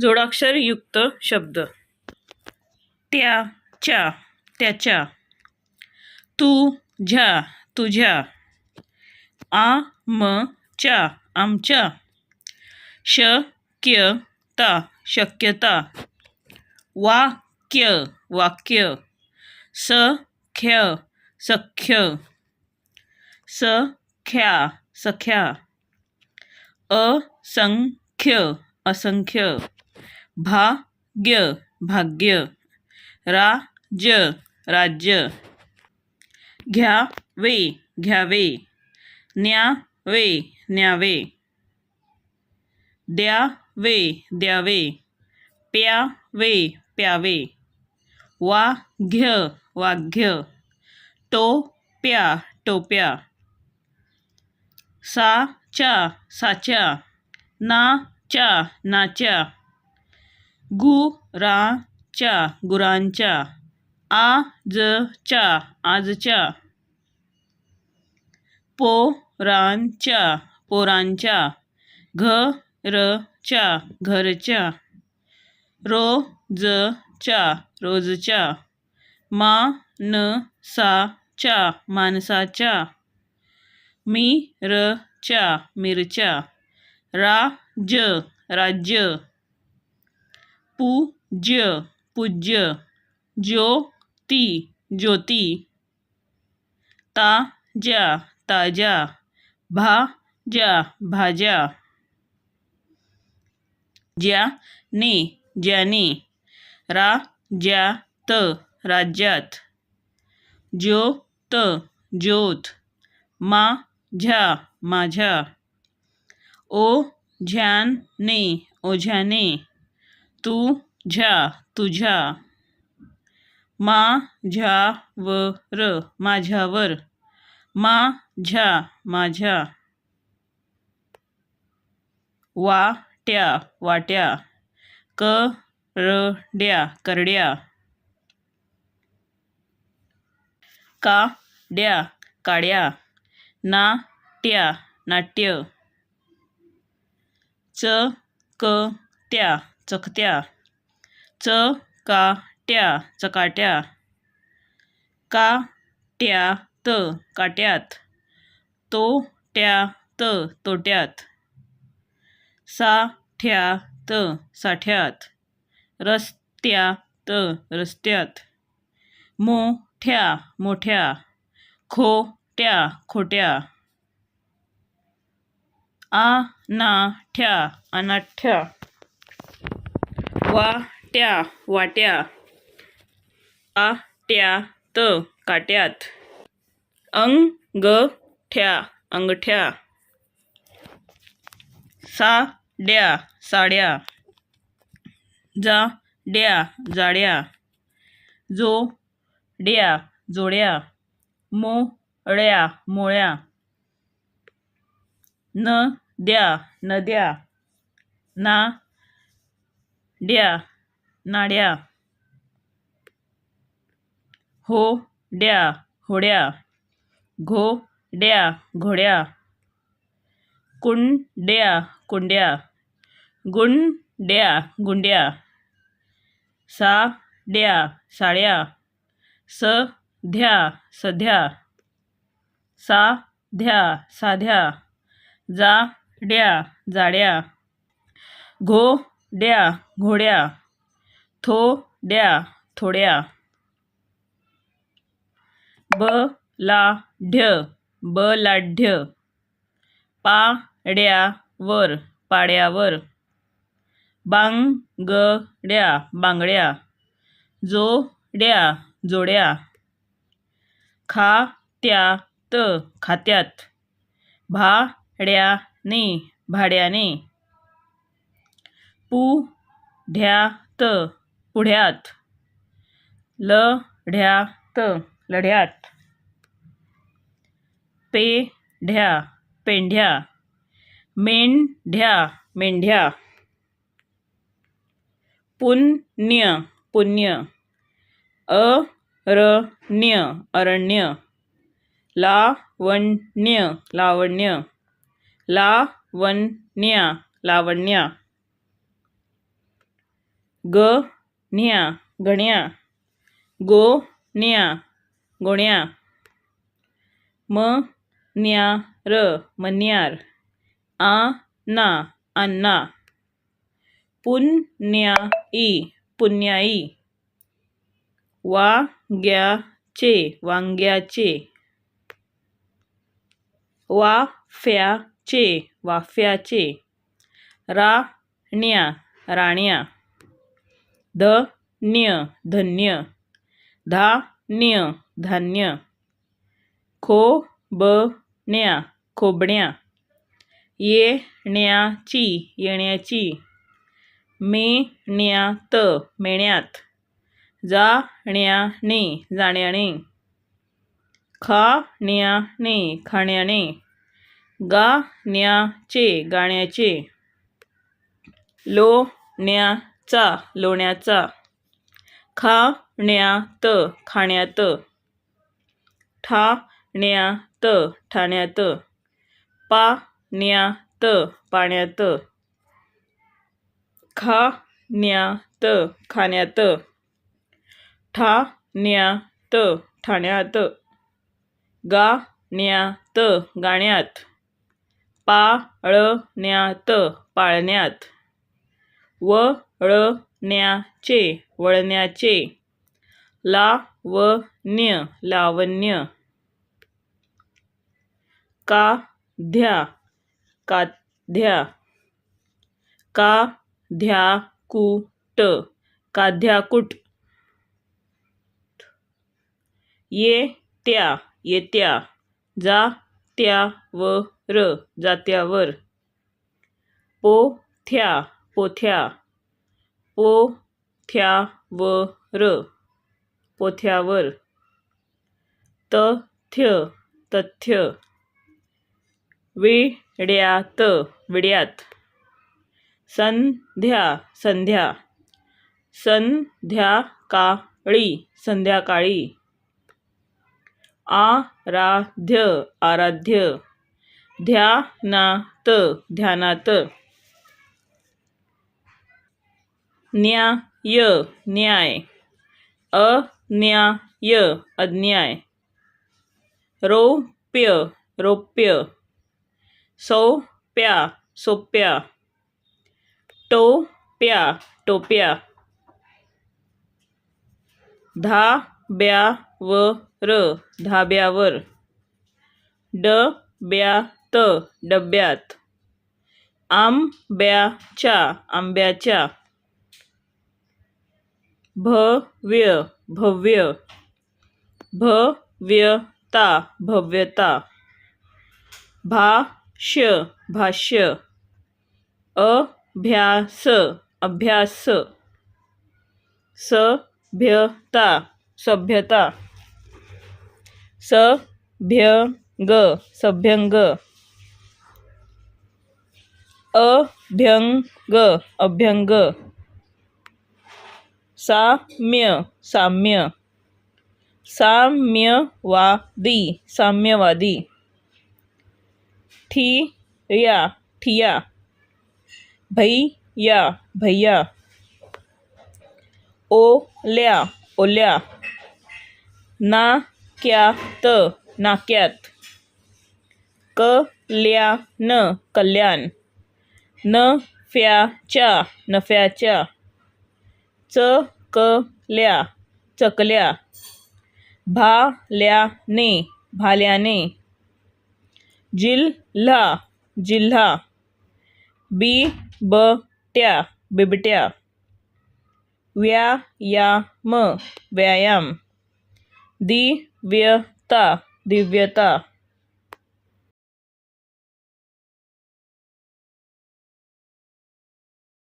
जोडाक्षरयुक्त शब्द. त्याच्या त्याच्या. तू झ्या तुझ्या. आमच्या आमच्या. शक्यता शक्यता. वाक्य वाक्य. सख्य सख्य. सख्या सख्या. असंख्य असंख्य. भाग्य भाग्य. राज्य राज्य. घ्यावे घ्यावे. न्यावे न्यावे. द्यावे द्यावे. प्यावे प्यावे. वाघ्य वाघ्य. टोप्या टोप्या. साच्या साच्या नाच्या नाच्या गुरांच्या गुरांच्या. आजच्या आजच्या. पोरांच्या पोरांच्या. घरच्या घरच्या. रोजच्या रोजच्या. माणसाच्या माणसाच्या. मिरच्या मिरच्या. राज्य राज्य पूज्य पूज्य, ज्योति, ज्योती। ताज़ा ताज्या भाज्या भाज्या ज्याने ज्याने। राज्यात राज्यात ज्योत ज्योत। माझ्या माझ्या ओझ्याने ओझ्याने तुझ्या तुझ्या माझ्यावर माझ्यावर माझ्या माझ्या. वाट्या वाट्या. करड्या करड्या. काड्या काड्या. नाट्या नाट्य. चकत्या. चकत्या चकाट्या चकाट्या काट्यात काट्यात तोट्यात त साठ्यात रस्त्या रस्त्यात रस्त्यात मोठ्या मोठ्या खोट्या खोट्या अनाठ्या अनाठ्या. वाट्या वाट्या. काट्यात काट्यात. अंगठ्या अंगठ्या. साड्या साड्या. जाड्या जाड्या. जोड्या जोड्या. मोळ्या मोळ्या नद्या नद्या. नाड्या. हो, नाड्या होड्या. होड्या घोड्या. घोड्या कुंड्या. कुंड्या गुंड्या. गुंड्या साड्या. साड्या सध्या. सध्या. साध्या साध्या जाड्या. जाड्या घोड्या. घोड्या थोड्या. थोड्या लाढ्य बलाढ्य पाड्यावर. पाड्यावर बांगड्या. बांगड्या जोड्या. जोड्या खात्यात. खात्यात भाड्याने भाड्याने. पुढ्यात. पुढ्यात. लढ्यात. लढ्यात. पेढ्या. पेंढ्या. मेंढ्या. मेंढ्या. पुण्य. पुण्य. अरण्य. अरण्य. लावण्य. लावण्य. लावण्या. लावण्या. ग न्ह्या गण्या गो गोण्या म न्या र मन्यार आ ना अन्ना पुण्या ई पुण्याई वांग्याचे वांग्याचे वाफ्याचे वाफ्याचे राण्या राण्या धन्य धन्य. धान्य धान्य. खोबण्या खोबण्या. येण्याची येण्याची. मेण्यात मेण्यात. जाण्याने जाण्याने. खाण्याने खाण्याने. गाण्याचे गाण्याचे. लोण्याचा. चा लोण्याचा. खाण्यात खाण्यात. ठाण्यात ठाण्यात. पाण्यात पाण्यात. खाण्यात खाण्यात. ठाण्यात ठाण्यात. गाण्यात गाण्यात. पाळण्यात पाळण्यात. ळण्याचे वळण्याचे. लावण्य लावण्य. काध्या काध्या. काध्याकूट काध्याकूट. येत्या येत्या. जात्यावर जात्यावर. पोथ्या पोथ्या. पोथ्यावर. पोथ्यावर. तथ्य तथ्य. विड्यात विड्यात. संध्या संध्या. संध्याकाळी संध्याकाळी. आराध्य आराध्य. ध्यानात ध्यानात. न्याय न्याय। अन्याय अन्याय। रोप्य रोप्य। सोप्या सोप्या। टोप्या टोप्या। धाब्यावर धाब्यावर। डब्यात डब्यात। आंब्याच्या आंब्याच्या। भव्य भव्य भव्यता भव्यता भाष्य भाष्य अभ्यास अभ्यास सभ्यता सभ्यता सभ्यंग सभ्यंग अभ्यंग अभ्यंग साम्य साम्य. साम्यवादी साम्यवादी. ठिया ठिया. भैया भैया. ओल्या ओल्या. नाक्यात नाक्यात. कल्याण कल्याण. नफ्याच्या नफ्याच्या. च चकल्या चकल्या. भाल्याने भाल्याने. जिल्हा जिल्हा. बिबट्या बिबट्या. व्यायाम व्यायाम. दिव्यता दिव्यता.